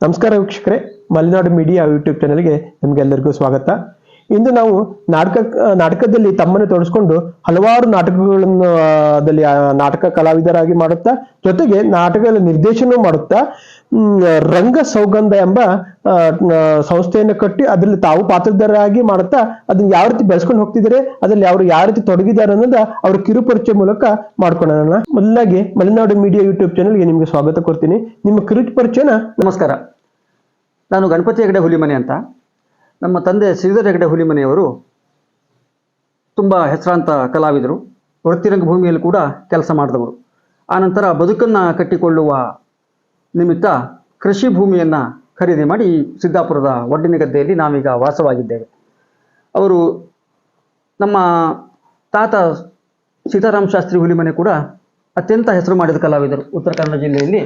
ನಮಸ್ಕಾರ ವೀಕ್ಷಕರೇ, Malenadu media YouTube ಚಾನೆಲ್ಗೆ ನಿಮ್ಗೆಲ್ಲರಿಗೂ ಸ್ವಾಗತ. ಇಂದು ನಾವು ನಾಟಕ, ನಾಟಕದಲ್ಲಿ ತಮ್ಮನ್ನು ತೊಡಸ್ಕೊಂಡು ಹಲವಾರು ನಾಟಕಗಳನ್ನು ನಾಟಕ ಕಲಾವಿದರಾಗಿ ಮಾಡುತ್ತಾ, ಜೊತೆಗೆ ನಾಟಕಗಳ ನಿರ್ದೇಶನ ಮಾಡುತ್ತಾ ರಂಗ ಸೌಗಂಧ ಎಂಬ ಸಂಸ್ಥೆಯನ್ನು ಕಟ್ಟಿ ಅದರಲ್ಲಿ ತಾವು ಪಾತ್ರಧಾರರಾಗಿ ಮಾಡುತ್ತಾ ಅದನ್ನ ಯಾವ ರೀತಿ ಬೆಳೆಸ್ಕೊಂಡು ಹೋಗ್ತಿದ್ದಾರೆ, ಅದ್ರಲ್ಲಿ ಅವರು ಯಾವ ರೀತಿ ತೊಡಗಿದ್ದಾರೆ ಅನ್ನೋದ ಅವ್ರ ಕಿರುಪರಿಚಯ ಮೂಲಕ ಮಾಡ್ಕೊಳ್ಳೋಣ ಮೊದಲಾಗಿ ಮಲೆನಾಡು ಮೀಡಿಯಾ ಯೂಟ್ಯೂಬ್ ಚಾನೆಲ್ಗೆ ನಿಮಗೆ ಸ್ವಾಗತ ಕೊಡ್ತೀನಿ. ನಿಮ್ಮ ಕಿರು ಪರಿಚಯನ ನಮಸ್ಕಾರ. ನಾನು ಗಣಪತಿ ಹೆಗಡೆ ಹುಲಿಮನೆ ಅಂತ. ನಮ್ಮ ತಂದೆ ಶ್ರೀಧರ್ ಹೆಗಡೆ ಹುಲಿಮನೆಯವರು ತುಂಬ ಹೆಸರಾಂತ ಕಲಾವಿದರು. ವೃತ್ತಿರಂಗ ಭೂಮಿಯಲ್ಲಿ ಕೂಡ ಕೆಲಸ ಮಾಡಿದವರು. ಆನಂತರ ಬದುಕನ್ನು ಕಟ್ಟಿಕೊಳ್ಳುವ ನಿಮಿತ್ತ ಕೃಷಿ ಭೂಮಿಯನ್ನು ಖರೀದಿ ಮಾಡಿ ಸಿದ್ದಾಪುರದ ಒಡ್ಡಿನ ಗದ್ದೆಯಲ್ಲಿ ನಾವೀಗ ವಾಸವಾಗಿದ್ದೇವೆ. ಅವರು ನಮ್ಮ ತಾತ ಸೀತಾರಾಮ ಶಾಸ್ತ್ರಿ ಹುಲಿಮನೆ ಕೂಡ ಅತ್ಯಂತ ಹೆಸರು ಮಾಡಿದ ಕಲಾವಿದರು. ಉತ್ತರ ಕನ್ನಡ ಜಿಲ್ಲೆಯಲ್ಲಿ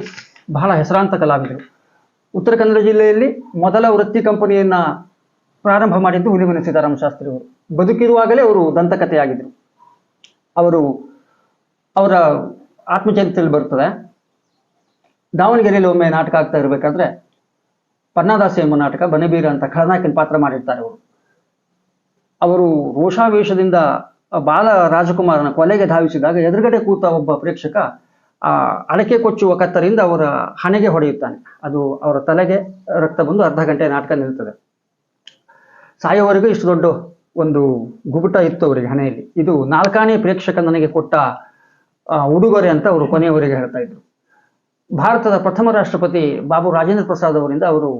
ಬಹಳ ಹೆಸರಾಂತ ಕಲಾವಿದರು. ಉತ್ತರ ಕನ್ನಡ ಜಿಲ್ಲೆಯಲ್ಲಿ ಮೊದಲ ವೃತ್ತಿ ಕಂಪನಿಯನ್ನು ಪ್ರಾರಂಭ ಮಾಡಿದ್ದು ಹುಲಿಮನೆ ಸೀತಾರಾಮ ಶಾಸ್ತ್ರಿ ಅವರು. ಬದುಕಿರುವಾಗಲೇ ಅವರು ದಂತಕಥೆಯಾಗಿದ್ದರು. ಅವರು ಅವರ ಆತ್ಮಚರಿತ್ರೆಯಲ್ಲಿ ಬರ್ತದೆ ದಾವಣಗೆರೆಯಲ್ಲಿ ಒಮ್ಮೆ ನಾಟಕ ಆಗ್ತಾ ಇರಬೇಕಾದ್ರೆ ಪನ್ನಾದಾಸಿ ಎಂಬ ನಾಟಕ, ಬನಬೀರ ಅಂತ ಖಳನಾಯಕನ ಪಾತ್ರ ಮಾಡಿರ್ತಾರೆ ಅವರು. ಅವರು ರೋಷಾವೇಶದಿಂದ ಬಾಲ ರಾಜಕುಮಾರನ ಕೊಲೆಗೆ ಧಾವಿಸಿದಾಗ ಎದುರುಗಡೆ ಕೂತ ಒಬ್ಬ ಪ್ರೇಕ್ಷಕ, ಆ ಅಡಕೆ ಕೊಚ್ಚುವ ಕತ್ತರಿಂದ ಅವರ ಹಣೆಗೆ ಹೊಡೆಯುತ್ತಾನೆ. ಅದು ಅವರ ತಲೆಗೆ ರಕ್ತ ಬಂದು ಅರ್ಧ ಗಂಟೆ ನಾಟಕ ನಿಲ್ತದೆ ಸಾಯೋವರೆಗೂ ಇಷ್ಟು ದೊಡ್ಡ ಒಂದು ಗುಬುಟ ಇತ್ತು ಅವರಿಗೆ ಹಣೆಯಲ್ಲಿ. ಇದು ನಾಲ್ಕಾನೇ ಪ್ರೇಕ್ಷಕ ನನಗೆ ಕೊಟ್ಟ ಉಡುಗೊರೆ ಅಂತ ಅವರು ಕೊನೆಯವರೆಗೆ ಹೇಳ್ತಾ ಇದ್ರು. ಭಾರತದ ಪ್ರಥಮ ರಾಷ್ಟ್ರಪತಿ ಬಾಬು ರಾಜೇಂದ್ರ ಪ್ರಸಾದ್ ಅವರಿಂದ ಅವರು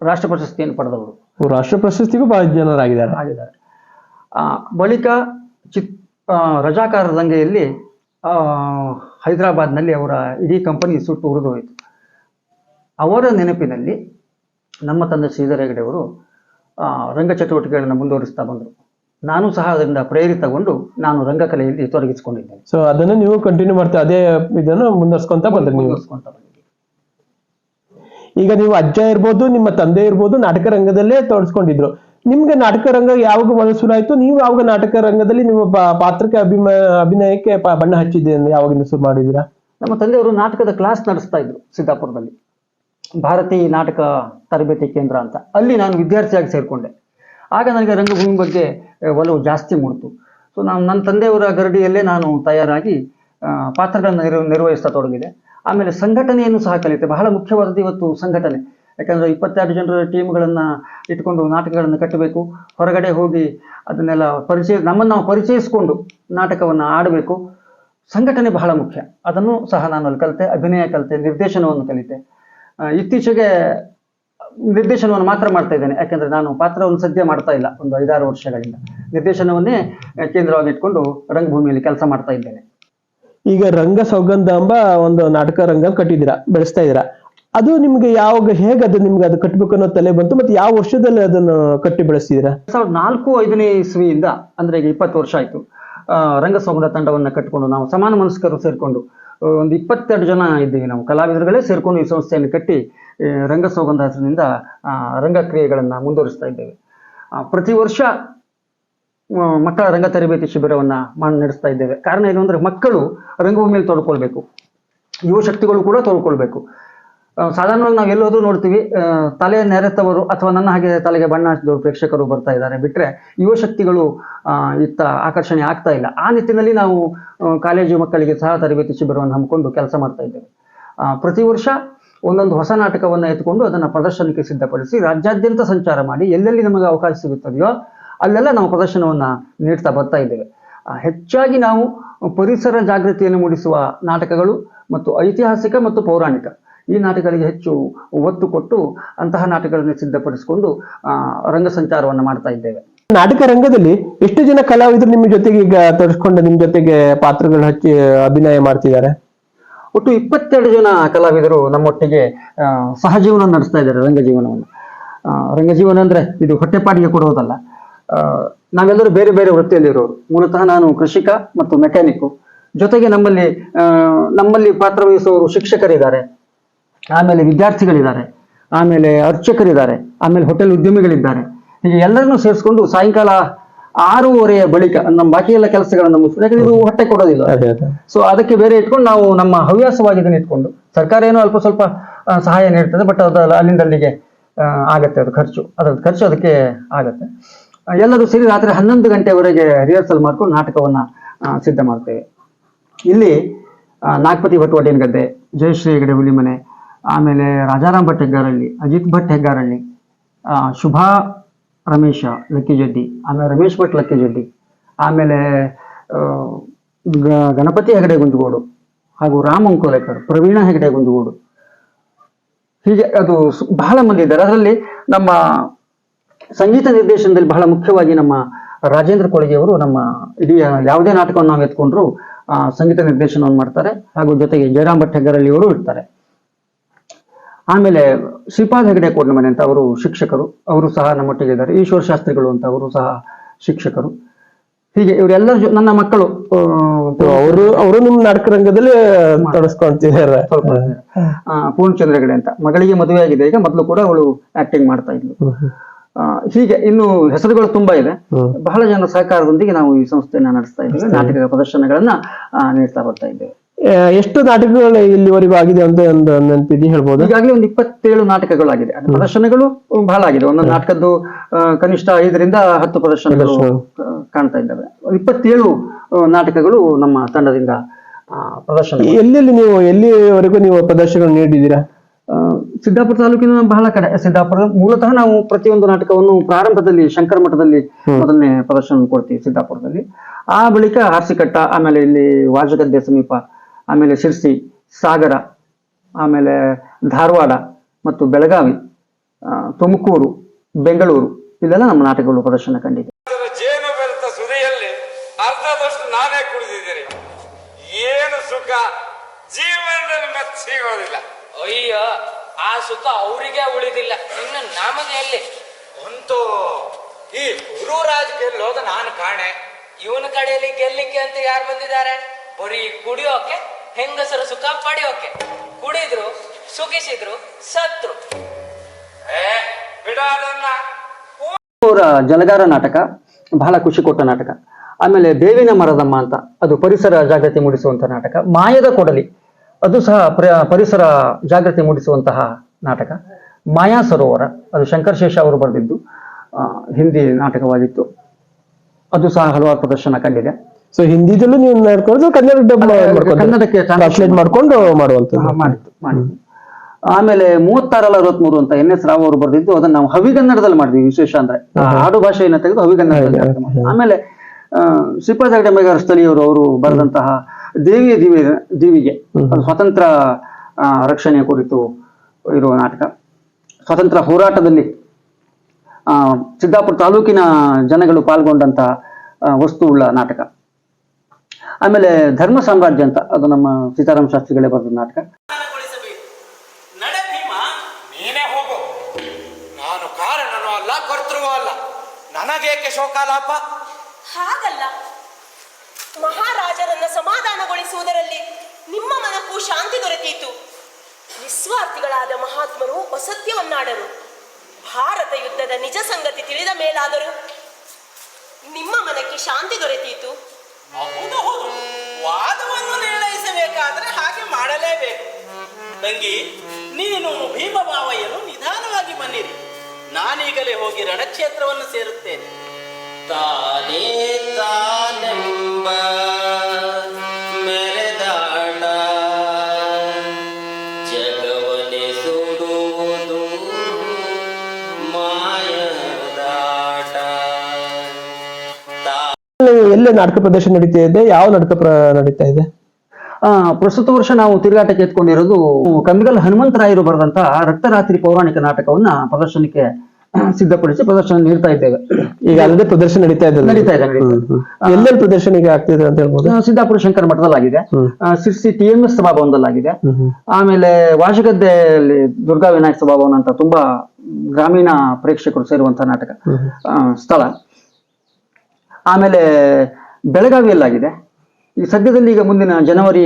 ರಾಷ್ಟ್ರ ಪ್ರಶಸ್ತಿಯನ್ನು ಪಡೆದವರು. ರಾಷ್ಟ್ರ ಪ್ರಶಸ್ತಿಗೂ ಬಹಳ ಜನರಾಗಿದ್ದಾರೆ ಆಗಿದ್ದಾರೆ. ಆ, ಬಳಿಕ ಚಿತ್ ರಜಾಕಾರ ದಂಗೆಯಲ್ಲಿ ಹೈದರಾಬಾದ್ನಲ್ಲಿ ಅವರ ಇಡೀ ಕಂಪನಿ ಸುಟ್ಟು ಉರಿದು ಹೋಯಿತು ಅವರ ನೆನಪಿನಲ್ಲಿ ನಮ್ಮ ತಂದೆ ಶ್ರೀಧರ ಹೆಗಡೆ ಅವರು ಆ, ರಂಗ ಚಟುವಟಿಕೆಗಳನ್ನು ಮುಂದುವರಿಸ್ತಾ ಬಂದರು. ನಾನು ಸಹ ಅದರಿಂದ ಪ್ರೇರಿತಗೊಂಡು ನಾನು ರಂಗಕಲೆಯಲ್ಲಿ ತೊಡಗಿಸಿಕೊಂಡಿದ್ದೇನೆ. ಸೊ ಅದನ್ನ ನೀವು ಕಂಟಿನ್ಯೂ ಮಾಡ್ತಾ ಅದೇ ಇದನ್ನು ಮುಂದುವರ್ಸ್ಕೊಂತ ಬಂದ್ರಿ ನೀವು? ಮುಂದುವರಿಸ್ಕೊಂತ ಬಂದಿದ್ದೀನಿ. ಈಗ ನೀವು ಅಜ್ಜ ಇರ್ಬೋದು ನಿಮ್ಮ ತಂದೆ ಇರ್ಬೋದು ನಾಟಕ ರಂಗದಲ್ಲೇ ತೊಡಸ್ಕೊಂಡಿದ್ರು. ನಿಮ್ಗೆ ನಾಟಕ ರಂಗ ಯಾವಾಗ ಮನಸ್ಸು ಆಯ್ತು? ನೀವು ಯಾವಾಗ ನಾಟಕ ರಂಗದಲ್ಲಿ ನಿಮ್ಮ ಪಾ- ಪಾತ್ರಕ್ಕೆ ಅಭಿಮ ಅಭಿನಯಕ್ಕೆ ಪ- ಬಣ್ಣ ಹಚ್ಚಿದ್ದೆ ಯಾವಾಗಿಂದ ಶುರು ಮಾಡಿದ್ದೀರಾ? ನಮ್ಮ ತಂದೆಯವರು ನಾಟಕದ ಕ್ಲಾಸ್ ನಡೆಸ್ತಾ ಇದ್ರು ಸಿದ್ದಾಪುರದಲ್ಲಿ. ಭಾರತೀಯ ನಾಟಕ ತರಬೇತಿ ಕೇಂದ್ರ ಅಂತ. ಅಲ್ಲಿ ನಾನು ವಿದ್ಯಾರ್ಥಿಯಾಗಿ ಸೇರಿಕೊಂಡೆ. ಆಗ ನನಗೆ ರಂಗಭೂಮಿ ಬಗ್ಗೆ ಒಲವು ಜಾಸ್ತಿ ಮೂಡಿತು. ಸೊ ನಾನು ನನ್ನ ತಂದೆಯವರ ಗರಡಿಯಲ್ಲೇ ನಾನು ತಯಾರಾಗಿ ಪಾತ್ರಗಳನ್ನು ನಿರ್ವ ನಿರ್ವಹಿಸ್ತಾ ತೊಡಗಿದೆ ಆಮೇಲೆ ಸಂಘಟನೆಯನ್ನು ಸಹ ಕಲಿತೆ. ಬಹಳ ಮುಖ್ಯವಾದದ್ದು ಇವತ್ತು ಸಂಘಟನೆ. ಯಾಕಂದರೆ ಇಪ್ಪತ್ತೆರಡು ಜನರ ಟೀಮ್ಗಳನ್ನು ಇಟ್ಕೊಂಡು ನಾಟಕಗಳನ್ನು ಕಟ್ಟಬೇಕು. ಹೊರಗಡೆ ಹೋಗಿ ಅದನ್ನೆಲ್ಲ ಪರಿಚಯ ನಮ್ಮನ್ನು ನಾವು ಪರಿಚಯಿಸಿಕೊಂಡು ನಾಟಕವನ್ನು ಆಡಬೇಕು. ಸಂಘಟನೆ ಬಹಳ ಮುಖ್ಯ. ಅದನ್ನು ಸಹ ನಾನು ಅಲ್ಲಿ ಕಲಿತೆ. ಅಭಿನಯ ಕಲಿತೆ. ನಿರ್ದೇಶನವನ್ನು ಕಲಿತೆ. ಇತ್ತೀಚೆಗೆ ನಿರ್ದೇಶನವನ್ನು ಮಾತ್ರ ಮಾಡ್ತಾ ಇದ್ದೇನೆ. ಯಾಕಂದ್ರೆ ನಾನು ಪಾತ್ರವನ್ನು ಸದ್ಯ ಮಾಡ್ತಾ ಇಲ್ಲ ಒಂದು ಐದಾರು ವರ್ಷಗಳಿಂದ. ನಿರ್ದೇಶನವನ್ನೇ ಕೇಂದ್ರವಾಗಿ ಇಟ್ಕೊಂಡು ರಂಗಭೂಮಿಯಲ್ಲಿ ಕೆಲಸ ಮಾಡ್ತಾ ಇದ್ದೇನೆ. ಈಗ ರಂಗ ಸೌಗಂಧ ಎಂಬ ಒಂದು ನಾಟಕ ರಂಗ ಕಟ್ಟಿದ್ದೀರಾ ಬೆಳೆಸ್ತಾ ಇದ್ದೀರಾ? ಅದು ನಿಮ್ಗೆ ಯಾವಾಗ ಹೇಗೆ ಅದು ನಿಮ್ಗೆ ಅದು ಕಟ್ಟಬೇಕು ಅನ್ನೋ ತಲೆ ಬಂತು ಮತ್ತೆ ಯಾವ ವರ್ಷದಲ್ಲಿ ಅದನ್ನು ಕಟ್ಟಿ ಬೆಳೆಸಿದ್ದೀರಾ ಎರಡ್ ಸಾವಿರದ ನಾಲ್ಕು ಐದನೇ ಇಸ್ವಿಯಿಂದ ಅಂದ್ರೆ ಈಗ ಇಪ್ಪತ್ತು ವರ್ಷ ಆಯ್ತು ರಂಗ ಸೌಗಂಧ ತಂಡವನ್ನ ಕಟ್ಟಿಕೊಂಡು ನಾವು ಸಮಾನ ಮನಸ್ಕರು ಸೇರ್ಕೊಂಡು ಒಂದು ಇಪ್ಪತ್ತೆರಡು ಜನ ಇದ್ದೀವಿ ನಾವು. ಕಲಾವಿದರುಗಳೇ ಸೇರ್ಕೊಂಡು ಈ ಸಂಸ್ಥೆಯನ್ನು ಕಟ್ಟಿ ರಂಗ ಸೌಗಂಧಾಸದಿಂದ ರಂಗ ಕ್ರಿಯೆಗಳನ್ನು ಮುಂದುವರಿಸ್ತಾ ಇದ್ದೇವೆ. ಪ್ರತಿ ವರ್ಷ ಮಕ್ಕಳ ರಂಗ ತರಬೇತಿ ಶಿಬಿರವನ್ನ ಮಾಡಿ ನಡೆಸ್ತಾ ಇದ್ದೇವೆ. ಕಾರಣ ಏನು ಅಂದ್ರೆ ಮಕ್ಕಳು ರಂಗಭೂಮಿಯಲ್ಲಿ ತೊಡ್ಕೊಳ್ಬೇಕು. ಯುವ ಶಕ್ತಿಗಳು ಕೂಡ ತೊಡ್ಕೊಳ್ಬೇಕು. ಸಾಧಾರಣವಾಗಿ ನಾವು ಎಲ್ಲೋದ್ರೂ ನೋಡ್ತೀವಿ. ತಲೆ ನೆರೆತವರು ಅಥವಾ ನನ್ನ ಹಾಗೆ ತಲೆಗೆ ಬಣ್ಣ ಹಚ್ಚಿದವರು ಪ್ರೇಕ್ಷಕರು ಬರ್ತಾ ಇದ್ದಾರೆ. ಬಿಟ್ಟರೆ ಯುವ ಶಕ್ತಿಗಳು ಇತ್ತ ಆಕರ್ಷಣೆ ಆಗ್ತಾ ಇಲ್ಲ. ಆ ನಿಟ್ಟಿನಲ್ಲಿ ನಾವು ಕಾಲೇಜು ಮಕ್ಕಳಿಗೆ ಸಹ ತರಬೇತಿ ಶಿಬಿರವನ್ನು ಹಮ್ಮಿಕೊಂಡು ಕೆಲಸ ಮಾಡ್ತಾ ಇದ್ದೇವೆ. ಪ್ರತಿ ವರ್ಷ ಒಂದೊಂದು ಹೊಸ ನಾಟಕವನ್ನು ಎತ್ಕೊಂಡು ಅದನ್ನು ಪ್ರದರ್ಶನಕ್ಕೆ ಸಿದ್ಧಪಡಿಸಿ ರಾಜ್ಯಾದ್ಯಂತ ಸಂಚಾರ ಮಾಡಿ ಎಲ್ಲೆಲ್ಲಿ ನಮಗೆ ಅವಕಾಶ ಸಿಗುತ್ತದೆಯೋ ಅಲ್ಲೆಲ್ಲ ನಾವು ಪ್ರದರ್ಶನವನ್ನು ನೀಡ್ತಾ ಬರ್ತಾ ಇದ್ದೇವೆ. ಹೆಚ್ಚಾಗಿ ನಾವು ಪರಿಸರ ಜಾಗೃತಿಯನ್ನು ಮೂಡಿಸುವ ನಾಟಕಗಳು ಮತ್ತು ಐತಿಹಾಸಿಕ ಮತ್ತು ಪೌರಾಣಿಕ. ಈ ನಾಟಕಗಳಿಗೆ ಹೆಚ್ಚು ಒತ್ತು ಕೊಟ್ಟು ಅಂತಹ ನಾಟಕಗಳನ್ನು ಸಿದ್ಧಪಡಿಸಿಕೊಂಡು ರಂಗ ಸಂಚಾರವನ್ನು ಮಾಡ್ತಾ ಇದ್ದೇವೆ. ನಾಟಕ ರಂಗದಲ್ಲಿ ಎಷ್ಟು ಜನ ಕಲಾವಿದರು ನಿಮ್ಮ ಜೊತೆಗೆ ಈಗ ತೊಡಸ್ಕೊಂಡು ನಿಮ್ಮ ಜೊತೆಗೆ ಪಾತ್ರಗಳು ಹಚ್ಚಿ ಅಭಿನಯ ಮಾಡ್ತಿದ್ದಾರೆ? ಒಟ್ಟು ಇಪ್ಪತ್ತೆರಡು ಜನ ಕಲಾವಿದರು ನಮ್ಮೊಟ್ಟಿಗೆ ಸಹಜೀವನ ನಡೆಸ್ತಾ ಇದ್ದಾರೆ ರಂಗಜೀವನವನ್ನು ರಂಗಜೀವನ ಅಂದ್ರೆ ಇದು ಹೊಟ್ಟೆಪಾಡಿಗೆ ಕೊಡುವುದಲ್ಲ. ನಾವೆಲ್ಲರೂ ಬೇರೆ ಬೇರೆ ವೃತ್ತಿಯಲ್ಲಿರೋರು. ಮೂಲತಃ ನಾನು ಕೃಷಿಕ ಮತ್ತು ಮೆಕ್ಯಾನಿಕ್ ಜೊತೆಗೆ ನಮ್ಮಲ್ಲಿ ನಮ್ಮಲ್ಲಿ ನಮ್ಮಲ್ಲಿ ಪಾತ್ರವಹಿಸುವವರು ಶಿಕ್ಷಕರಿದ್ದಾರೆ. ಆಮೇಲೆ ವಿದ್ಯಾರ್ಥಿಗಳಿದ್ದಾರೆ ಆಮೇಲೆ ಅರ್ಚಕರಿದ್ದಾರೆ ಆಮೇಲೆ ಹೋಟೆಲ್ ಉದ್ಯಮಿಗಳಿದ್ದಾರೆ. ಹೀಗೆ ಎಲ್ಲರನ್ನೂ ಸೇರಿಸ್ಕೊಂಡು ಸಾಯಂಕಾಲ ಆರೂವರೆಯ ಬಳಿಕ ನಮ್ಮ ಬಾಕಿ ಎಲ್ಲ ಕೆಲಸಗಳನ್ನು ಮುಗಿಸ್ಕೊಂಡು ಯಾಕಂದ್ರೆ ಇದು ಹೊಟ್ಟೆ ಕೊಡೋದಿಲ್ಲ. ಸೊ ಅದಕ್ಕೆ ಬೇರೆ ಇಟ್ಕೊಂಡು ನಾವು ನಮ್ಮ ಹವ್ಯಾಸವಾಗಿ ಇದನ್ನ ಇಟ್ಕೊಂಡು ಸರ್ಕಾರ ಏನೋ ಅಲ್ಪ ಸ್ವಲ್ಪ ಸಹಾಯ ನೀಡ್ತದೆ ಬಟ್ ಅದು ಅಲ್ಲಿಂದ ಅಲ್ಲಿಗೆ ಆಗತ್ತೆ ಅದು ಖರ್ಚು. ಅದ್ರದ್ದು ಖರ್ಚು ಅದಕ್ಕೆ ಆಗತ್ತೆ. ಎಲ್ಲರೂ ಸೇರಿ ರಾತ್ರಿ ಹನ್ನೊಂದು ಗಂಟೆವರೆಗೆ ರಿಹರ್ಸಲ್ ಮಾಡ್ಕೊಂಡು ನಾಟಕವನ್ನ ಸಿದ್ಧ ಮಾಡ್ತೇವೆ. ಇಲ್ಲಿ ನಾಗಪತಿ ಭಟ್ ಒಡೆಯನ್ ಗದ್ದೆ ಜಯಶ್ರೀ ಹೆಗಡೆ ಹುಲಿಮನೆ ಆಮೇಲೆ ರಾಜಾರಾಮ್ ಭಟ್ ಹೆಗ್ಗಾರಳ್ಳಿ ಅಜಿತ್ ಭಟ್ ಹೆಗ್ಗಾರಳ್ಳಿ ಶುಭಾ ರಮೇಶ ಲಕ್ಕಿಜಡ್ಡಿ, ಆಮೇಲೆ ರಮೇಶ್ ಭಟ್ ಲಕ್ಕಿಜಡ್ಡಿ, ಆಮೇಲೆ ಗಣಪತಿ ಹೆಗಡೆ ಗುಂಜಗೋಡು ಹಾಗೂ ರಾಮ್ ಅಂಕೋಲೇಕರ್, ಪ್ರವೀಣ ಹೆಗಡೆ ಗುಂಜಗೋಡು. ಹೀಗೆ ಅದು ಬಹಳ ಮಂದಿ ಇದ್ದಾರೆ. ಅದರಲ್ಲಿ ನಮ್ಮ ಸಂಗೀತ ನಿರ್ದೇಶನದಲ್ಲಿ ಬಹಳ ಮುಖ್ಯವಾಗಿ ನಮ್ಮ ರಾಜೇಂದ್ರ ಕೊಳಗೆಯವರು ನಮ್ಮ ಇಡೀ ಯಾವುದೇ ನಾಟಕವನ್ನು ನಾವು ಎತ್ಕೊಂಡ್ರು ಸಂಗೀತ ನಿರ್ದೇಶನವನ್ನು ಮಾಡ್ತಾರೆ ಹಾಗೂ ಜೊತೆಗೆ ಜಯರಾಮ್ ಭಟ್ ಹೆಗ್ಗರಳ್ಳಿ ಅವರು ಇರ್ತಾರೆ. ಆಮೇಲೆ ಶ್ರೀಪಾದ ಹೆಗಡೆ ಕೋಡ್ನಮನೆ ಅಂತ ಅವರು ಶಿಕ್ಷಕರು ಅವರು ಸಹ ನಮ್ಮೊಟ್ಟಿಗೆ ಇದ್ದಾರೆ. ಈಶ್ವರ ಶಾಸ್ತ್ರಿಗಳು ಅಂತ ಅವರು ಸಹ ಶಿಕ್ಷಕರು. ಹೀಗೆ ಇವರೆಲ್ಲರ ಜೊ- ನನ್ನ ಮಕ್ಕಳು ಅವರು ಅವರು ನಿಮ್ಮ ನಾಟಕ ರಂಗದಲ್ಲಿ ತೊಡಸ್ಕೊಂತಿದ್ದಾರೆ. ಪೂರ್ಣಚಂದ್ರ ಹೆಗಡೆ ಅಂತ. ಮಗಳಿಗೆ ಮದುವೆ ಆಗಿದೆ ಈಗ ಮೊದಲು ಕೂಡ ಅವಳು ಆಕ್ಟಿಂಗ್ ಮಾಡ್ತಾ ಇದ್ಲು. ಆ, ಹೀಗೆ ಇನ್ನು ಹೆಸರುಗಳು ತುಂಬಾ ಇದೆ. ಬಹಳ ಜನ ಸಹಕಾರದೊಂದಿಗೆ ನಾವು ಈ ಸಂಸ್ಥೆಯನ್ನ ನಡೆಸ್ತಾ ಇದ್ದೇವೆ. ನಾಟಕದ ಪ್ರದರ್ಶನಗಳನ್ನ ನೀಡ್ತಾ ಬರ್ತಾ ಇದ್ದೇವೆ. ಎಷ್ಟು ನಾಟಕಗಳು ಇಲ್ಲಿವರೆಗೂ ಆಗಿದೆ ಅಂತ ಒಂದು ನೆನಪಿದೆ ಹೇಳ್ಬೋದು? ಈಗಾಗಲೇ ಒಂದು ಇಪ್ಪತ್ತೇಳು ನಾಟಕಗಳಾಗಿದೆ. ಅದು ಪ್ರದರ್ಶನಗಳು ಬಹಳ ಆಗಿದೆ. ಒಂದೊಂದು ನಾಟಕದ್ದು ಕನಿಷ್ಠ ಐದರಿಂದ ಹತ್ತು ಪ್ರದರ್ಶನಗಳು ಕಾಣ್ತಾ ಇದ್ದಾವೆ. ಇಪ್ಪತ್ತೇಳು ನಾಟಕಗಳು ನಮ್ಮ ತಂಡದಿಂದ ಪ್ರದರ್ಶನ ಎಲ್ಲೆಲ್ಲಿ ನೀವು ಎಲ್ಲಿವರೆಗೂ ನೀವು ಪ್ರದರ್ಶನ ನೀಡಿದ್ದೀರಾ? ಸಿದ್ದಾಪುರ ತಾಲೂಕಿನ ಬಹಳ ಕಡೆ. ಸಿದ್ದಾಪುರ ಮೂಲತಃ ನಾವು ಪ್ರತಿಯೊಂದು ನಾಟಕವನ್ನು ಪ್ರಾರಂಭದಲ್ಲಿ ಶಂಕರ ಮಠದಲ್ಲಿ ಮೊದಲನೇ ಪ್ರದರ್ಶನ ಕೊಡ್ತೀವಿ ಸಿದ್ದಾಪುರದಲ್ಲಿ. ಆ ಬಳಿಕ ಹಾರ್ಸಿಕಟ್ಟ ಆಮೇಲೆ ಇಲ್ಲಿ ವಾಜಗದ್ದೆ ಸಮೀಪ ಆಮೇಲೆ ಶಿರ್ಸಿ ಸಾಗರ ಆಮೇಲೆ ಧಾರವಾಡ ಮತ್ತು ಬೆಳಗಾವಿ ಆ, ತುಮಕೂರು ಬೆಂಗಳೂರು ಇದೆಲ್ಲ ನಮ್ಮ ನಾಟಕಗಳು ಪ್ರದರ್ಶನ ಕಂಡಿದೆ. ಜೇನು ಬೆರೆತ ಸುದಿಯಲ್ಲಿ ಅರ್ಧದಷ್ಟು ನಾನೇ ಕುಡಿದಿದ್ದೇನೆ. ಏನು ಸುಖ? ಜೀವನದಲ್ಲಿ ಮತ್ತೆ ಸಿಗೋದಿಲ್ಲ. ಅಯ್ಯೋ ಆ ಸುಖ ಅವರಿಗೆ ಉಳಿದಿಲ್ಲ. ಇನ್ನು ನಮಗೆ ಎಲ್ಲಿ? ಅಂತೂ ಈ ಗುರುರಾಜ್ ಗೆಲ್ಲೋದು ನಾನು ಕಾಣೆ. ಇವನ ಕಡೆಯಲ್ಲಿ ಗೆಲ್ಲಿಕ್ಕೆ ಅಂತ ಯಾರು ಬಂದಿದ್ದಾರೆ? ಬರೀ ಕುಡಿಯೋಕೆ ಹೆಂಗಸರ ಸುಖ ಪಡೆಯೋಕೆ. ಕುಡಿದ್ರು ಸುಖಿಸಿದ್ರು ಸತ್ರು ಅವರ ಜಲಗಾರ ನಾಟಕ ಬಹಳ ಖುಷಿ ಕೊಟ್ಟ ನಾಟಕ. ಆಮೇಲೆ ಬೇವಿನ ಮರದಮ್ಮ ಅಂತ ಅದು ಪರಿಸರ ಜಾಗೃತಿ ಮೂಡಿಸುವಂತ ನಾಟಕ. ಮಾಯದ ಕೊಡಲಿ ಅದು ಸಹ ಪ್ರ- ಪರಿಸರ ಜಾಗೃತಿ ಮೂಡಿಸುವಂತಹ ನಾಟಕ. ಮಾಯಾ ಸರೋವರ ಅದು ಶಂಕರ್ ಶೇಷ ಅವರು ಬರೆದಿದ್ದು ಆ, ಹಿಂದಿ ನಾಟಕವಾಗಿತ್ತು. ಅದು ಸಹ ಹಲವಾರು ಪ್ರದರ್ಶನ ಕಂಡಿದೆ. ಸೊ ಹಿಂದಿದಲ್ಲೂ ನೀವು ನೋಡ್ಕೊಂಡು ಕನ್ನಡ ಡಬ್ ಕನ್ನಡಕ್ಕೆ ಟ್ರಾನ್ಸ್ಲೇಟ್ ಮಾಡ್ಕೊಂಡು ಮಾಡುವಂಥದ್ದು. ಮಾಡಿದ್ದು ಮಾಡಿದ್ದು. ಆಮೇಲೆ ಮೂವತ್ತಾರಲ್ಲ ಅರವತ್ಮೂರು ಅಂತ ಎನ್ ಎಸ್ ರಾವ್ ಅವರು ಬರೆದಿದ್ದು ಅದನ್ನ ನಾವು ಹವಿಗನ್ನಡದಲ್ಲಿ ಮಾಡಿದ್ವಿ ವಿಶೇಷ ಅಂದ್ರೆ. ಆಡು ಭಾಷೆಯನ್ನ ತೆಗೆದು ಹವಿಗನ್ನಡದಲ್ಲಿ ಆಮೇಲೆ ಶ್ರೀಪಾದ ಹೆಗಡೆ ಸ್ಥಳೀಯವರು ಅವರು ಬರೆದಂತಹ ದೇವಿಯ ದಿವಿ ದಿವಿಗೆ ಸ್ವತಂತ್ರ ರಕ್ಷಣೆಯ ಕುರಿತು ಇರುವ ನಾಟಕ. ಸ್ವತಂತ್ರ ಹೋರಾಟದಲ್ಲಿ ಆ, ಸಿದ್ದಾಪುರ ತಾಲೂಕಿನ ಜನಗಳು ಪಾಲ್ಗೊಂಡಂತಹ ವಸ್ತುವುಳ್ಳ ನಾಟಕ. ಆಮೇಲೆ ಧರ್ಮ ಸಾಮ್ರಾಜ್ಯ ಅಂತ ಅದು ನಮ್ಮ ಸೀತಾರಾಮ ಶಾಸ್ತ್ರಿಗಳೇ ಬರೆದ ನಾಟಕ. ನಡೆ ಭೀಮ ನೀನೇ ಹೋಗು. ನಾನು ಕಾರಣನೂ ಅಲ್ಲ ಕರ್ತೃವೂ ಅಲ್ಲ. ನನಗೇಕೆ ಶೋಕಾಲಾಪ? ಹಾಗಲ್ಲ. ಮಹಾರಾಜರನ್ನ ಸಮಾಧಾನಗೊಳಿಸುವುದರಲ್ಲಿ ನಿಮ್ಮ ಮನಕ್ಕೂ ಶಾಂತಿ ದೊರೆತೀತು. ನಿಸ್ವಾರ್ಥಿಗಳಾದ ಮಹಾತ್ಮರು ಅಸತ್ಯವನ್ನಾಡರು. ಭಾರತ ಯುದ್ಧದ ನಿಜ ಸಂಗತಿ ತಿಳಿದ ಮೇಲಾದರೂ ನಿಮ್ಮ ಮನಕ್ಕೆ ಶಾಂತಿ ದೊರೆತೀತು. ಹೌದು ಹೌದು ವಾದವನ್ನು ನಿರ್ಣಯಿಸಬೇಕಾದ್ರೆ ಹಾಗೆ ಮಾಡಲೇಬೇಕು. ತಂಗಿ, ನೀನು ಭೀಮಭಾವಯ್ಯನು ನಿಧಾನವಾಗಿ ಬನ್ನಿರಿ. ನಾನೀಗಲೇ ಹೋಗಿ ರಣಕ್ಷೇತ್ರವನ್ನು ಸೇರುತ್ತೇನೆ. ತಾನೇ ತಾನೆಂಬ ಎಲ್ಲೇ ನಾಟಕ ಪ್ರದರ್ಶನ ನಡೀತಾ ಇದೆ? ಯಾವ ನಾಟಕ ನಡೀತಾ ಇದೆ? ಆ ಪ್ರಸ್ತುತ ವರ್ಷ ನಾವು ತಿರುಗಾಟಕ್ಕೆ ಎತ್ಕೊಂಡಿರೋದು ಕಂದಗಲ್ ಹನುಮಂತರಾಯರು ಬರೆದಂತಹ ರಕ್ತರಾತ್ರಿ ಪೌರಾಣಿಕ ನಾಟಕವನ್ನ ಪ್ರದರ್ಶನಕ್ಕೆ ಸಿದ್ಧಪಡಿಸಿ ಪ್ರದರ್ಶನ ನೀಡ್ತಾ ಇದ್ದೇವೆ. ಈಗ ಅಲ್ಲದೆ ಪ್ರದರ್ಶನ ನಡೀತಾ ಇದೆ ನಡೀತಾ ಇದೆ. ಎಲ್ಲೆಲ್ಲಿ ಪ್ರದರ್ಶನ ಈಗ ಆಗ್ತಿದೆ ಅಂತ ಹೇಳ್ಬೋದು? ಸಿದ್ದಾಪುರ ಶಂಕರ ಮಠದಲ್ಲಾಗಿದೆ. ಸಿರ್ಸಿ ಟಿ ಎಂ ಎಸ್ ಸಭಾಭವನದಲ್ಲಾಗಿದೆ. ಆಮೇಲೆ ವಾಶಗದ್ದೆಯಲ್ಲಿ ದುರ್ಗಾ ವಿನಾಯಕ ಸಭಾಭವನ ಅಂತ ತುಂಬಾ ಗ್ರಾಮೀಣ ಪ್ರೇಕ್ಷಕರು ಸೇರುವಂತಹ ನಾಟಕ ಆ, ಸ್ಥಳ. ಆಮೇಲೆ ಬೆಳಗಾವಿಯಲ್ಲಾಗಿದೆ ಈ ಸದ್ಯದಲ್ಲಿ ಈಗ ಮುಂದಿನ ಜನವರಿ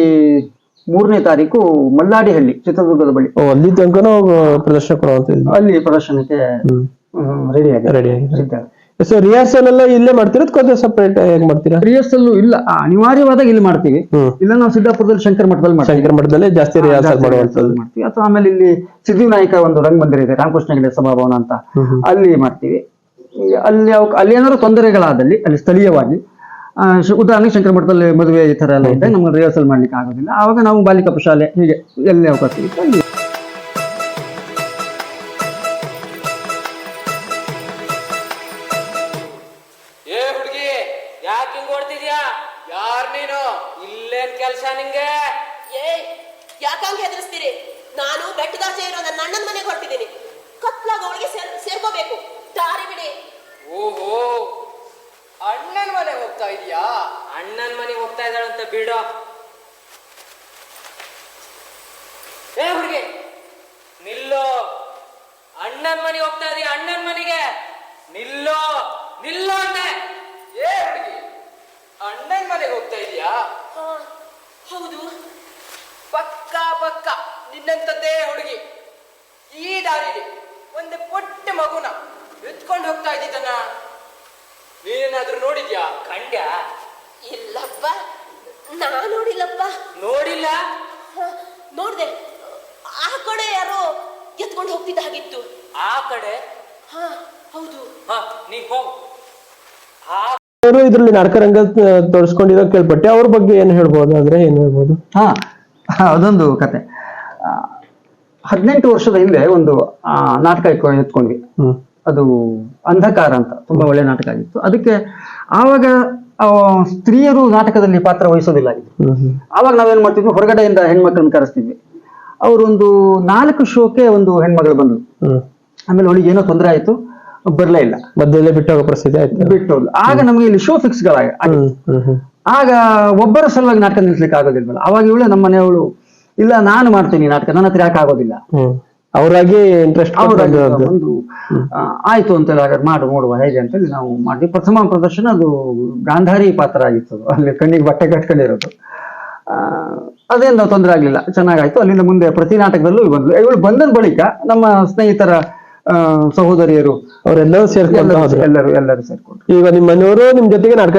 ಮೂರನೇ ತಾರೀಕು ಮಲ್ಲಾಡಿಹಳ್ಳಿ ಚಿತ್ರದುರ್ಗದ ಬಳಿ. ಓ, ಅಲ್ಲಿ ಪ್ರದರ್ಶನ ಕೊಡುವಂತ ಅಲ್ಲಿ ಪ್ರದರ್ಶನಕ್ಕೆ ರೆಡಿ ಆಗಿದೆ ರೆಡಿ ಆಗಿದೆ ಸೊ ರಿಹರ್ಸಲ್ ಎಲ್ಲ ಇಲ್ಲೇ ಮಾಡ್ತೀರಾ ಸಪರೇಟ್ ಏನ್ ಮಾಡ್ತೀರಾ? ರಿಹರ್ಸಲ್ ಇಲ್ಲ. ಅನಿವಾರ್ಯವಾದಾಗ ಇಲ್ಲಿ ಮಾಡ್ತೀವಿ. ಇಲ್ಲ ನಾವು ಸಿದ್ದಾಪುರದಲ್ಲಿ ಶಂಕರ ಮಠದಲ್ಲಿ ಮಾಡ್ತೀವಿ. ಶಂಕರ ಮಠದಲ್ಲಿ ಜಾಸ್ತಿ ರಿಹರ್ಸಲ್ ಜಾಸ್ತಿ ಮಾಡುವಂತದ್ದು ಮಾಡ್ತೀವಿ. ಅಥವಾ ಆಮೇಲೆ ಇಲ್ಲಿ ಸಿದ್ಧಿವಿನಾಯಕ ಒಂದು ರಂಗಮಂದಿರ ಇದೆ ರಾಮಕೃಷ್ಣ ಸಭಾ ಸಭಾಭವನ ಅಂತ. ಅಲ್ಲಿ ಮಾಡ್ತೀವಿ. ಅಲ್ಲಿ ಅವ್- ಅಲ್ಲಿ ಏನಾದ್ರು ತೊಂದರೆಗಳಾದಲ್ಲಿ ಅಲ್ಲಿ ಸ್ಥಳೀಯವಾಗಿ ಉದಾಹರಣೆಗೆ ಶಂಕರ ಮಠದಲ್ಲಿ ಮದುವೆ ಈ ತರ ಎಲ್ಲ ಇದೆ ನಮ್ಗೆ ರಿಹರ್ಸಲ್ ಮಾಡ್ಲಿಕ್ಕೆ ಆಗೋದಿಲ್ಲ. ಆವಾಗ ನಾವು ಬಾಲಿಕಾ ಶಾಲೆ ಹೀಗೆ ಎಲ್ಲಿ ಅವಕಾಶ ಇತ್ತು ಅಲ್ಲಿ ಏ ಹುಡುಗಿ ಯಾಕೆ ಹಿಂಗ್ ಯಾರ್ ನೀನು? ಇಲ್ಲೇನ್ ಕೆಲ್ಸ ನಿಂಗೆ? ಏ ಯಾಕಂಗೆ ಹೆದರಿಸ್ತೀರಿ? ನಾನು ಬೆಟ್ಟದಾಚೆ ಇರೋ ನನ್ನ ಅಣ್ಣನ ಮನೆಗೆ ಹೊರಟಿದ್ದೀನಿ. ಕತ್ಲಾಗ ಅವಳಿಗೆ ಸೇರ್ ಸೇರ್ಕೋಬೇಕು. ದಾರಿ ಬಿಡಿ. ಓಹೋ ಅಣ್ಣನ ಮನೆ ಹೋಗ್ತಾ ಇದೀಯಾ? ಅಣ್ಣನ ಮನೆ ಹೋಗ್ತಾ ಇದ್ದಾಳಂತ ಬಿಡೋ. ಏ ಹುಡುಗಿ ನಿಲ್ಲೋ. ಅಣ್ಣನ ಮನೆ ಹೋಗ್ತಾ ಇದೀಯ ಅಣ್ಣನ ಮನೆಗೆ. ನಿಲ್ಲೋ ನಿಲ್ಲೋ ಅಂದೆ. ಏ ಹುಡುಗಿ ಅಣ್ಣನ ಮನೆಗೆ ಹೋಗ್ತಾ ಇದೀಯಾ? ಹಾ ಹೌದು. ಪಕ್ಕ ಪಕ್ಕ ನಿನ್ನಂತದ್ದೇ ಹುಡುಗಿ. ಈ ದಾರಿಲಿ ಒಂದು ಪುಟ್ಟ ಮಗುನ. ಎತ್ಕೊಂಡು ಹೋಗ್ತಾ ಇದ್ದಿದ್ದನ್ನ ನೀನೇನಾದ್ರೂ ನೋಡಿದ್ಯಾ? ಕಂಡ್ಯಾ. ಇಲ್ಲಪ್ಪ ನಾ ನೋಡಿಲ್ಲಪ್ಪ. ನೋಡಿಲ್ಲ? ನೋಡ್ದೆ. ಆ ಕಡೆ ಯಾರೋ ಎತ್ಕೊಂಡು ಹೋಗ್ತಿದ್ದ ಹಾಗಿತ್ತು. ಆ ಕಡೆ? ಹಾ ಹೌದು. ಹಾ ನೀ ಹೋಗು. ಆ ಅವರು ಇದರಲ್ಲಿ ನಾಟಕ ರಂಗ ತೋರಿಸ್ಕೊಂಡಿರೋ ಕೇಳ್ಪಟ್ಟೆ. ಅವ್ರ ಬಗ್ಗೆ ಏನು ಹೇಳ್ಬೋದು? ಅಂದ್ರೆ ಏನ್ ಹೇಳ್ಬೋದು? ಹಾ ಅದೊಂದು ಕತೆ. ಹದಿನೆಂಟು ವರ್ಷದ ಹಿಂದೆ ಒಂದು ಆ, ನಾಟಕ ಇಟ್ಕೊ- ಎತ್ಕೊಂಡ್ವಿ. ಹ್ಮ್. ಅದು ಅಂಧಕಾರ ಅಂತ ತುಂಬಾ ಒಳ್ಳೆ ನಾಟಕ ಆಗಿತ್ತು. ಅದಕ್ಕೆ ಆವಾಗ ಸ್ತ್ರೀಯರು ನಾಟಕದಲ್ಲಿ ಪಾತ್ರ ವಹಿಸೋದಿಲ್ಲ ಆವಾಗ ನಾವೇನ್ ಮಾಡ್ತಿದ್ವಿ? ಹೊರಗಡೆಯಿಂದ ಹೆಣ್ಮಕ್ಳನ್ನ ಕರೆಸ್ತಿದ್ವಿ. ಅವರೊಂದು ನಾಲ್ಕು ಶೋಕೆ ಒಂದು ಹೆಣ್ಮಗಳು ಬಂದ್ಲು ಆಮೇಲೆ ಅವಳಿಗೆ ಏನೋ ತೊಂದರೆ ಆಯ್ತು ಬರ್ಲೇ ಇಲ್ಲ. ಮಧ್ಯದಲ್ಲೇ ಬಿಟ್ಟು ಹೋಗೋ ಪರಿಸ್ಥಿತಿ ಆಯ್ತು. ಬಿಟ್ಟು. ಆಗ ನಮಗೆ ಇಲ್ಲಿ ಶೋ ಫಿಕ್ಸ್ ಗಳಾಗ ಆಗ ಒಬ್ಬರ ಸಲುವಾಗಿ ನಾಟಕ ನಿಲ್ಸ್ಲಿಕ್ಕೆ ಆಗೋದಿಲ್ವಲ್ಲ? ಅವಾಗ ಇವಳು ನಮ್ಮ ಮನೆಯವಳು ಇಲ್ಲ ನಾನು ಮಾಡ್ತೀನಿ ನಾಟಕ ನನ್ನ ಹತ್ರ ಯಾಕೆ ಆಗೋದಿಲ್ಲ? ಅವ್ರಾಗಿ ಇಂಟ್ರೆಸ್ಟ್ ಒಂದು ಆಯ್ತು ಅಂತ ಹಾಗಾದ್ರೆ ಮಾಡು ನೋಡುವ ಹೇಗೆ ಅಂತೇಳಿ ನಾವು ಮಾಡಿ ಪ್ರಥಮ ಪ್ರದರ್ಶನ ಅದು ಗಾಂಧಾರಿ ಪಾತ್ರ ಆಗಿತ್ತು ಅದು. ಅಲ್ಲಿ ಕಣ್ಣಿಗೆ ಬಟ್ಟೆ ಕಟ್ಕೊಂಡಿರೋದು. ಆ, ಅದೇನು ತೊಂದರೆ ಆಗಲಿಲ್ಲ. ಚೆನ್ನಾಗಾಯ್ತು. ಅಲ್ಲಿಂದ ಮುಂದೆ ಪ್ರತಿ ನಾಟಕದಲ್ಲೂ ಬಂದ್ಲು ಇವಳು ಬಂದ ಬಳಿಕ ನಮ್ಮ ಸ್ನೇಹಿತರ ಸಹೋದರಿಯರು ಅವರೆಲ್ಲರೂ ಸೇರ್ಕೊಂಡು ಎಲ್ಲರೂ ಎಲ್ಲರೂ ಸೇರ್ಕೊಂಡು ಈಗ ನಿಮ್ಮ ಮನೆಯವರು ನಿಮ್ ಜೊತೆಗೆ ನಾಟಕ.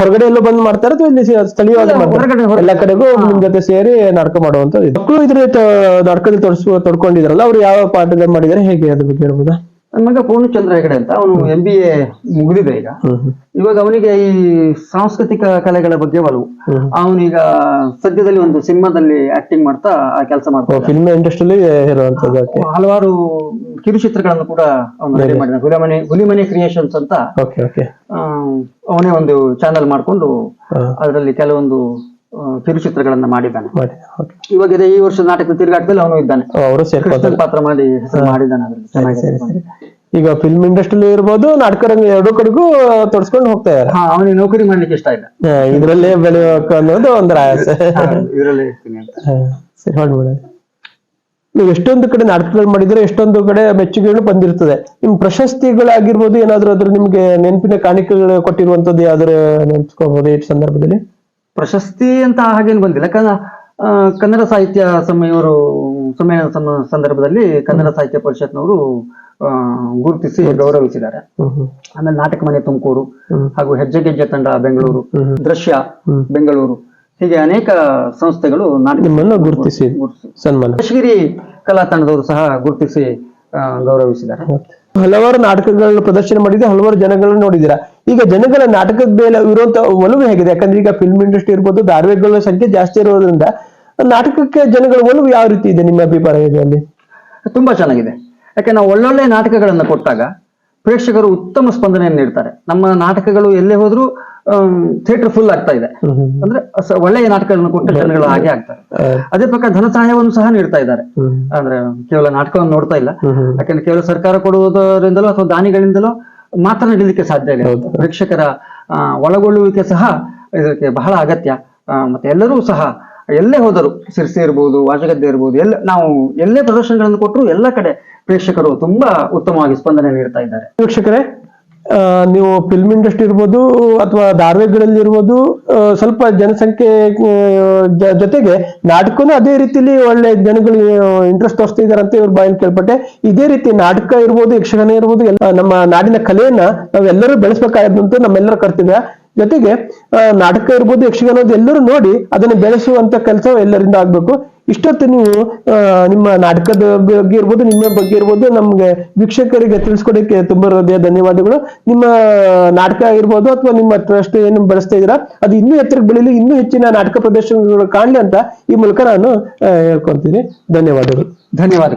ಹೊರಗಡೆ ಎಲ್ಲೂ ಬಂದು ಮಾಡ್ತಾರೆ ಅಥವಾ ಇಲ್ಲಿ ಸ್ಥಳೀಯವಾಗಿ ಮಾಡ್ತಾರೆ. ಎಲ್ಲ ಕಡೆಗೂ ನಿಮ್ ಜೊತೆ ಸೇರಿ ನಾಟಕ ಮಾಡುವಂತ ಮಕ್ಕಳು ಇದ್ರ ನಾಟಕದಲ್ಲಿ ತೊಡಸ್ಕೊ ತೊಡ್ಕೊಂಡಿದ್ರಲ್ಲ ಅವ್ರು ಯಾವ ಪಾಠದಲ್ಲಿ ಮಾಡಿದಾರೆ ಹೇಗೆ ಅದ್ರ ಬಗ್ಗೆ ಹೇಳ್ಬೋದಾ? ನನ್ನ ಮಗ ಪೂರ್ಣಚಂದ್ರ ಹೆಗಡೆ ಅಂತ ಅವನು ಎಂ ಬಿ ಎ ಮುಗಿದಿದೆ ಈಗ. ಇವಾಗ ಅವನಿಗೆ ಈ ಸಾಂಸ್ಕೃತಿಕ ಕಲೆಗಳ ಬಗ್ಗೆ ಒಲವು. ಅವನೀಗ ಸದ್ಯದಲ್ಲಿ ಒಂದು ಸಿನಿಮಾದಲ್ಲಿ ಆಕ್ಟಿಂಗ್ ಮಾಡ್ತಾ ಕೆಲಸ ಮಾಡ್ತಾ. ಫಿಲ್ಮ್ ಇಂಡಸ್ಟ್ರಿಯಲ್ಲಿ ಹಲವಾರು ಕಿರುಚಿತ್ರಗಳನ್ನು ಕೂಡ ಅವನು ರೆಡಿ ಮಾಡಿದ ಹುಲಿಮನೆ ಹುಲಿಮನೆ ಕ್ರಿಯೇಷನ್ಸ್ ಅಂತ ಅವನೇ ಒಂದು ಚಾನೆಲ್ ಮಾಡ್ಕೊಂಡು. ಅದರಲ್ಲಿ ಕೆಲವೊಂದು ಆ, ಕಿರುಚಿತ್ರಗಳನ್ನ ಮಾಡಿದ್ದಾನೆ. ಇವಾಗ ಇದೆ ಈ ವರ್ಷ ನಾಟಕದ ತಿರುಗಾಟದಲ್ಲಿ ಅವನು ಇದ್ದಾನೆ. ಪಾತ್ರ ಮಾಡಿ ಹೆಸರು ಮಾಡಿದ್ದಾನೆ ಸರಿ. ಈಗ ಫಿಲ್ಮ್ ಇಂಡಸ್ಟ್ರಿಯಲ್ಲಿ ಇರ್ಬೋದು ನಾಟಕ ರಂಗ ಎರಡೂ ಕಡೆಗೂ ತೋರಿಸ್ಕೊಂಡು ಹೋಗ್ತಾ ಇದಾರೆ. ಹಾ ಅವನಿಗೆ ನೌಕರಿ ಮಾಡ್ಲಿಕ್ಕೆ ಇಷ್ಟ ಇಲ್ಲ. ಇದ್ರಲ್ಲೇ ಬೆಳೆಯೋಕೆ ಅನ್ನೋದು ಒಂದು ಆಸೆ. ಇದರಲ್ಲೇ ಇರ್ತೀನಿ ಅಂತ. ಹಾ, ಸರಿ ನೀವು ಎಷ್ಟೊಂದು ಕಡೆ ನಾಟಕಗಳು ಮಾಡಿದ್ರೆ ಎಷ್ಟೊಂದು ಕಡೆ ಮೆಚ್ಚುಗೆಗಳು ಬಂದಿರ್ತದೆ. ನಿಮ್ ಪ್ರಶಸ್ತಿಗಳಾಗಿರ್ಬೋದು ಏನಾದ್ರೂ ಅದ್ರ ನಿಮ್ಗೆ ನೆನಪಿನ ಕಾಣಿಕೆಗಳು ಕೊಟ್ಟಿರುವಂತದ್ದು ಯಾವ್ದಾರು ನೆನ್ಸ್ಕೋಬಹುದು ಈ ಸಂದರ್ಭದಲ್ಲಿ? ಪ್ರಶಸ್ತಿ ಅಂತ ಹಾಗೇನು ಬಂದಿಲ್ಲ. ಯಾಕಂದ್ರೆ ಆ, ಕನ್ನಡ ಸಾಹಿತ್ಯ ಸಮಯವರು ಸಮ್ಮೇಳನ ಸಮ- ಸಂದರ್ಭದಲ್ಲಿ ಕನ್ನಡ ಸಾಹಿತ್ಯ ಪರಿಷತ್ನವರು ಗುರುತಿಸಿ ಗೌರವಿಸಿದ್ದಾರೆ. ಆಮೇಲೆ ನಾಟಕ ಮನೆ ತುಮಕೂರು ಹಾಗೂ ಹೆಜ್ಜೆ ಗೆಜ್ಜೆ ತಂಡ ಬೆಂಗಳೂರು. ದೃಶ್ಯ ಬೆಂಗಳೂರು. ಹೀಗೆ ಅನೇಕ ಸಂಸ್ಥೆಗಳು ನಾಟಕವನ್ನು ಗುರುತಿಸಿ ಸನ್ಮಾನ. ಯಶಗಿರಿ ಕಲಾ ತಂಡದವರು ಸಹ ಗುರುತಿಸಿ ಗೌರವಿಸಿದ್ದಾರೆ. ಹಲವಾರು ನಾಟಕಗಳನ್ನು ಪ್ರದರ್ಶನ ಮಾಡಿದ್ರೆ ಹಲವಾರು ಜನಗಳನ್ನ ನೋಡಿದ್ದೀರಾ? ಈಗ ಜನಗಳ ನಾಟಕದ ಮೇಲೆ ಇರುವಂತ ಒಲವು ಹೇಗಿದೆ? ಯಾಕಂದ್ರೆ ಈಗ ಫಿಲ್ಮ್ ಇಂಡಸ್ಟ್ರಿ ಇರ್ಬೋದು ಧಾರ್ಮಿಕಗಳ ಸಂಖ್ಯೆ ಜಾಸ್ತಿ ಇರೋದ್ರಿಂದ ನಾಟಕಕ್ಕೆ ಜನಗಳ ಒಲವು ಯಾವ ರೀತಿ ಇದೆ ನಿಮ್ಮ ಅಭಿಪ್ರಾಯ ಇದರಲ್ಲಿ? ತುಂಬಾ ಚೆನ್ನಾಗಿದೆ. ಯಾಕೆ ನಾವು ಒಳ್ಳೊಳ್ಳೆ ನಾಟಕಗಳನ್ನು ಕೊಟ್ಟಾಗ ಪ್ರೇಕ್ಷಕರು ಉತ್ತಮ ಸ್ಪಂದನೆಯನ್ನು ನೀಡ್ತಾರೆ. ನಮ್ಮ ನಾಟಕಗಳು ಎಲ್ಲೇ ಹೋದ್ರೂ ಥಿಯೇಟರ್ ಫುಲ್ ಆಗ್ತಾ ಇದೆ. ಅಂದ್ರೆ ಒಳ್ಳೆಯ ನಾಟಕಗಳನ್ನು ಕೊಟ್ಟ ಜನಗಳು ಹಾಗೆ ಆಗ್ತಾರೆ. ಅದೇ ಪ್ರಕಾರ ಧನ ಸಹಾಯವನ್ನು ಸಹ ನೀಡ್ತಾ ಇದ್ದಾರೆ. ಅಂದ್ರೆ ಕೇವಲ ನಾಟಕವನ್ನು ನೋಡ್ತಾ ಇಲ್ಲ. ಯಾಕಂದ್ರೆ ಕೇವಲ ಸರ್ಕಾರ ಕೊಡುವುದರಿಂದಲೋ ಅಥವಾ ದಾನಿಗಳಿಂದಲೋ ಮಾತ್ರ ನಡೀಲಿಕ್ಕೆ ಸಾಧ್ಯ ಇಲ್ಲ. ಪ್ರೇಕ್ಷಕರ ಒಳಗೊಳ್ಳುವಿಕೆ ಸಹ ಇದಕ್ಕೆ ಬಹಳ ಅಗತ್ಯ. ಮತ್ತೆ ಎಲ್ಲರೂ ಸಹ ಎಲ್ಲೇ ಹೋದರು ಸಿರ್ಸಿ ಇರ್ಬೋದು, ವಾಜಗದ್ದೆ ಇರ್ಬೋದು, ಎಲ್ಲ ನಾವು ಎಲ್ಲೇ ಪ್ರದರ್ಶನಗಳನ್ನು ಕೊಟ್ಟರು ಎಲ್ಲ ಕಡೆ ಪ್ರೇಕ್ಷಕರು ತುಂಬಾ ಉತ್ತಮವಾಗಿ ಸ್ಪಂದನೆ ನೀಡ್ತಾ ಇದ್ದಾರೆ. ವೀಕ್ಷಕರೇ ನೀವು ಫಿಲ್ಮ್ ಇಂಡಸ್ಟ್ರಿ ಇರ್ಬೋದು ಅಥವಾ ಧಾರಾವಾಹಿಗಳಲ್ಲಿ ಇರ್ಬೋದು ಸ್ವಲ್ಪ ಜನಸಂಖ್ಯೆ ಜೊತೆಗೆ ನಾಟಕನೂ ಅದೇ ರೀತಿಲಿ ಒಳ್ಳೆ ಜನಗಳು ಇಂಟ್ರೆಸ್ಟ್ ತೋರಿಸ್ತಾ ಇದಾರೆ ಅಂತ ಇವ್ರ ಬಾಯಲ್ಲಿ ಕೇಳ್ಪಟ್ಟೆ. ಇದೇ ರೀತಿ ನಾಟಕ ಇರ್ಬೋದು, ಯಕ್ಷಗಾನ ಇರ್ಬೋದು, ಎಲ್ಲ ನಮ್ಮ ನಾಡಿನ ಕಲೆಯನ್ನ ನಾವೆಲ್ಲರೂ ಬೆಳೆಸಬೇಕಾದಂತ ನಮ್ಮೆಲ್ಲರ ಕರ್ತವ್ಯ ಜೊತೆಗೆ ನಾಟಕ ಇರ್ಬೋದು, ಯಕ್ಷಗಾನ ಎಲ್ಲರೂ ನೋಡಿ ಅದನ್ನು ಬೆಳೆಸುವಂತ ಕೆಲಸ ಎಲ್ಲರಿಂದ ಆಗ್ಬೇಕು. ಇಷ್ಟೊತ್ತು ನೀವು ನಿಮ್ಮ ನಾಟಕದ ಬಗ್ಗೆ ಇರ್ಬೋದು, ನಿಮ್ಮ ಬಗ್ಗೆ ಇರ್ಬೋದು, ನಮ್ಗೆ ವೀಕ್ಷಕರಿಗೆ ತಿಳಿಸ್ಕೊಡಕ್ಕೆ ತುಂಬಾ ಹೃದಯ ಧನ್ಯವಾದಗಳು. ನಿಮ್ಮ ನಾಟಕ ಇರ್ಬೋದು ಅಥವಾ ನಿಮ್ಮ ಟ್ರಸ್ಟ್ ಏನು ಬಳಸ್ತಾ ಇದ್ದೀರಾ, ಅದು ಇನ್ನೂ ಎತ್ತರಕ್ಕೆ ಬೆಳೀಲಿ, ಇನ್ನೂ ಹೆಚ್ಚಿನ ನಾಟಕ ಪ್ರದರ್ಶನಗಳು ಕಾಣಲಿ ಅಂತ ಈ ಮೂಲಕ ನಾನು ಹೇಳ್ಕೊಂತೀನಿ ಧನ್ಯವಾದಗಳು. ಧನ್ಯವಾದಗಳು.